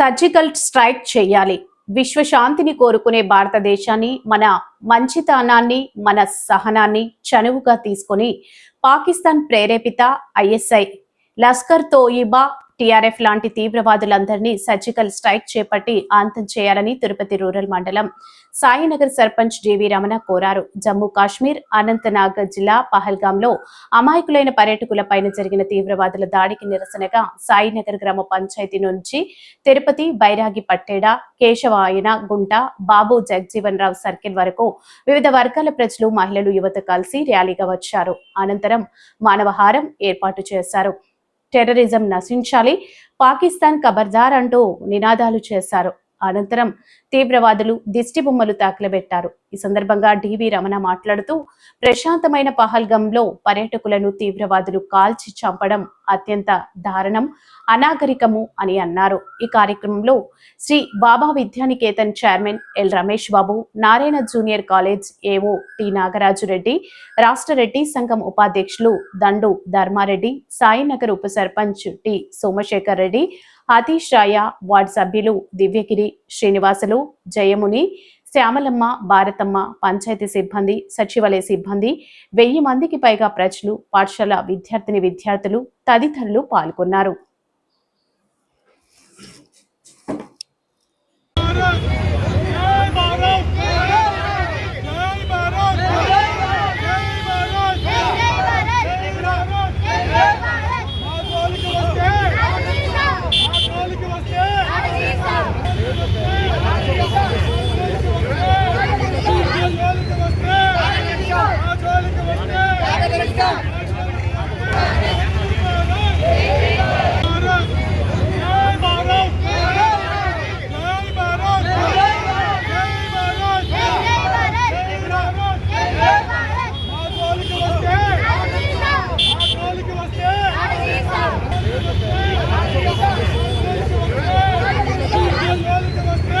Surgical strike చేయాలి. విశ్వశాంతిని కోరుకునే భారతదేశాన్ని మన మంచితనాన్ని మన సహనాన్ని చనువుగా తీసుకొని పాకిస్తాన్ ప్రేరేపిత ఐఎస్ఐ లస్కర్ తోయిబా టీఆర్ఎఫ్ లాంటి తీవ్రవాదులందరినీ సర్జికల్ స్ట్రైక్ చేపట్టి అంతం చేయాలని తిరుపతి రూరల్ మండలం సాయినగర్ సర్పంచ్ డివి రమణ కోరారు. జమ్మూ కాశ్మీర్ అనంతనాగ్ జిల్లా పహల్గాంలో అమాయకులైన పర్యాటకులపైన జరిగిన తీవ్రవాదుల దాడికి నిరసనగా సాయినగర్ గ్రామ పంచాయతీ నుంచి తిరుపతి బైరాగి పట్టేడ కేశవాయన గుంట బాబు జగజీవన్ రావు సర్కిల్ వరకు వివిధ వర్గాల ప్రజలు మహిళలు యువత కలిసి ర్యాలీగా వచ్చారు. అనంతరం మానవహారం ఏర్పాటు చేశారు. టెర్రరిజం నశించాలి. పాకిస్తాన్ ఖబర్దార్ అంటూ నినాదాలు చేశారు. అనంతరం తీవ్రవాదులు దిష్టి బొమ్మలు తాకిలబెట్టారు. ఈ సందర్భంగా డివి రమణ మాట్లాడుతూ ప్రశాంతమైన పహల్గంలో పర్యాటకులను తీవ్రవాదులు కాల్చి చంపడం అత్యంత దారుణం అనాగరికము అని అన్నారు. ఈ కార్యక్రమంలో Sri Baba Vidyaniketan chairman L Ramesh Babu Narayana junior college AO T Nagaraju Reddy రాష్ట్ర రెడ్డి సంఘం ఉపాధ్యక్షులు దండు ధర్మారెడ్డి సాయినగర్ ఉప సర్పంచ్ టి సోమశేఖర్ రెడ్డి హతీష్ రాయ వార్డు సభ్యులు దివ్యగిరి శ్రీనివాసులు జయముని శ్యామలమ్మ భారతమ్మ పంచాయతీ సిబ్బంది సచివాలయ సిబ్బంది వెయ్యి మందికి పైగా ప్రజలు పాఠశాల విద్యార్థిని విద్యార్థులు తదితరులు పాల్గొన్నారు జై భారత్ జై భారత్ జై భారత్ జై భారత్ మా జోలికి వస్తే మా జోలికి వస్తే మా జోలికి వస్తే మా జోలికి వస్తే భారత్ జై భారత్ జై భారత్ జై భారత్ జై భారత్ మా జోలికి వస్తే మా జోలికి వస్తే మా జోలికి వస్తే మా జోలికి వస్తే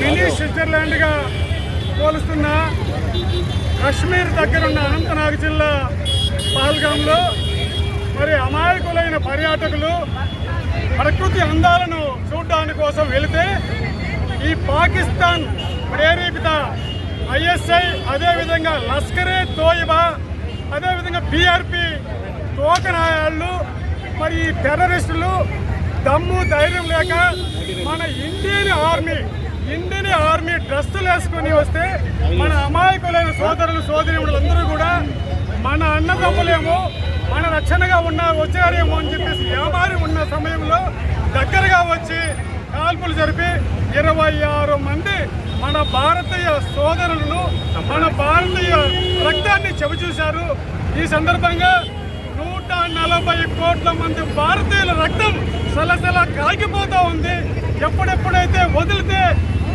మినీ స్విట్జర్లాండ్గా పోలుస్తున్న కశ్మీర్ దగ్గరున్న అనంతనాగ్ జిల్లా పహల్గాంలో మరి అమాయకులైన పర్యాటకులు ప్రకృతి అందాలను చూడడాని కోసం వెళితే ఈ పాకిస్తాన్ ప్రేరేపిత ఐఎస్ఐ అదేవిధంగా లష్కరే తోయిబా అదేవిధంగా బీఆర్పీ తోకనాయాళ్ళు మరి ఈ టెర్రరిస్టులు దమ్ము ధైర్యం లేక మన ఇండియన్ ఆర్మీ ఇండియన్ ఆర్మీ డ్రెస్సులు వేసుకొని వస్తే మన అమాయకులైన సోదరులు సోదరిములు అందరూ కూడా మన అన్నదమ్ములేమో మన రక్షణగా ఉన్న వచ్చారేమో అని చెప్పేసి వ్యాపారి ఉన్న సమయంలో దగ్గరగా వచ్చి కాల్పులు జరిపి ఇరవై ఆరు మంది మన భారతీయ సోదరులను మన భారతీయ రక్తాన్ని చవిచూశారు ఈ సందర్భంగా నూట నలభై కోట్ల మంది భారతీయుల రక్తం సలసల కాగిపోతూ ఉంది. ఎప్పుడెప్పుడైతే వదిలితే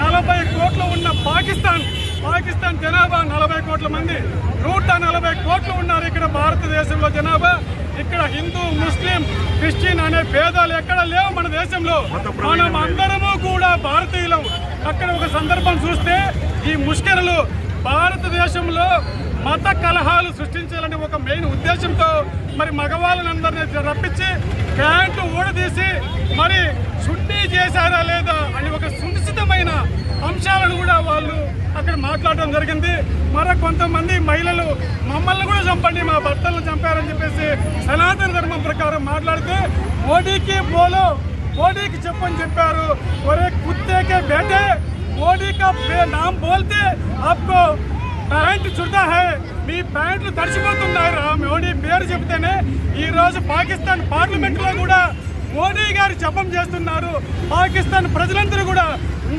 నలభై కోట్లు ఉన్న పాకిస్తాన్ పాకిస్తాన్ జనాభా నలభై కోట్ల మంది నూట నలభై కోట్లు ఉన్నారు ఇక్కడ భారతదేశంలో జనాభా. ఇక్కడ హిందూ ముస్లిం క్రిస్టియన్ అనే భేదాలు ఎక్కడ లేవు మన దేశంలో. మనం అందరము కూడా భారతీయులం. అక్కడ ఒక సందర్భం చూస్తే ఈ ముష్కరలు భారతదేశంలో మత కలహాలు సృష్టించాలని ఒక మెయిన్ ఉద్దేశంతో మరి మగవాళ్ళని రప్పించి ప్యాంటు ఊడదీసి మరి సున్నీ చేశారా లేదా అని ఒక సునిశ్చితమైన అంశాలను కూడా వాళ్ళు అక్కడ మాట్లాడడం జరిగింది. మరి కొంతమంది మహిళలు మమ్మల్ని కూడా చంపండి మా భర్తలను చంపారని చెప్పేసి సనాతన ధర్మం ప్రకారం మాట్లాడితే మోడీకి పోలో మోడీకి చెప్పని చెప్పారు. ఒరే కుత్తేకే బేటే మోడీ నాం బోల్తే అప్పు ప్యాంట్ చుడతా హై. మీ ప్యాంట్లు తడిచిపోతున్నారు మోడీ పేరు చెబితేనే ఈ రోజు పాకిస్తాన్ పార్లమెంట్లో కూడా మోడీ గారు జపం చేస్తున్నారు. పాకిస్తాన్ ప్రజలందరూ కూడా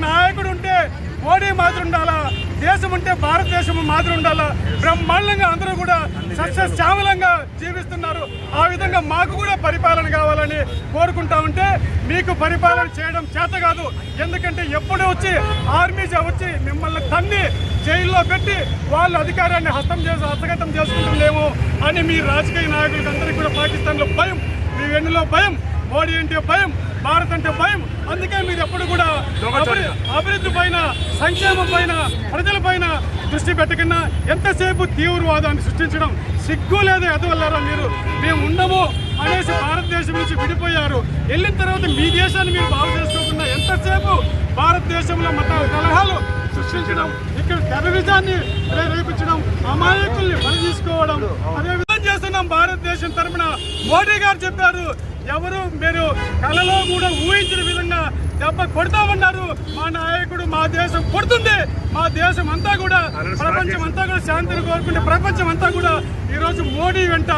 నాయకుడు ఉంటే మోడీ మాదిరి ఉండాలా? దేశం ఉంటే భారతదేశం మాదిరి ఉండాలా? బ్రహ్మాండంగా అందరూ కూడా సస్యశ్యామలంగా జీవిస్తున్నారు. ఆ విధంగా మాకు కూడా పరిపాలన కావాలని కోరుకుంటా ఉంటే మీకు పరిపాలన చేయడం చేత కాదు. ఎందుకంటే ఎప్పుడు వచ్చి ఆర్మీ వచ్చి మిమ్మల్ని తన్ని జైల్లో పెట్టి వాళ్ళు అధికారాన్ని హస్తం చేసి హస్తగతం చేసుకుంటుందేమో అని మీ రాజకీయ నాయకులకు అందరికీ కూడా పాకిస్తాన్లో భయం మీ వెన్నులో భయం. మోడీ అంటే భయం భారత్ అంటే భయం. అందుకే మీరు ఎప్పుడు కూడా అభివృ- అభివృద్ధి పైన సంక్షేమం పైన ప్రజల పైన దృష్టి పెట్టకుండా ఎంతసేపు తీవ్రవాదాన్ని సృష్టించడం సిగ్గు లేదా ఎదవల్లారా మీరు? మేము ఉండము అనేసి భారతదేశం నుంచి విడిపోయారు. వెళ్ళిన తర్వాత మీ దేశాన్ని మీరు బాగు చేసుకోకుండా ఎంతసేపు భారతదేశంలో మత కలహాలు సృష్టించడం ఇక్కడ టెర్రరిజాన్ని ప్రేరేపించడం అమాయకుల్ని బలి తీసుకోవడం అదే విధంగా చేస్తున్నాం భారతదేశం తరపున మోడీ గారు చెప్పారు ఎవరు మీరు కలలో కూడా ఊహించిన విధంగా దెబ్బ కొడతామన్నారు. మా నాయకుడు మా దేశం కొడుతుంది. మా దేశం అంతా కూడా ప్రపంచం అంతా కూడా శాంతిని కోరుకుంటే ప్రపంచం అంతా కూడా ఈ రోజు మోడీ వెంట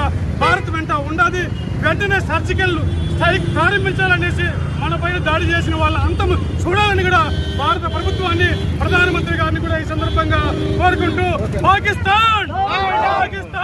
భారత్ వెంట ఉండాలి. వెంటనే సర్జికల్ స్ట్రైక్ ప్రారంభించాలనేసి మన పైన దాడి చేసిన వాళ్ళ అంతం చూడాలని కూడా భారత ప్రభుత్వాన్ని ప్రధానమంత్రి గారిని కూడా ఈ సందర్భంగా కోరుకుంటూ పాకిస్తాన్! పాకిస్తాన్!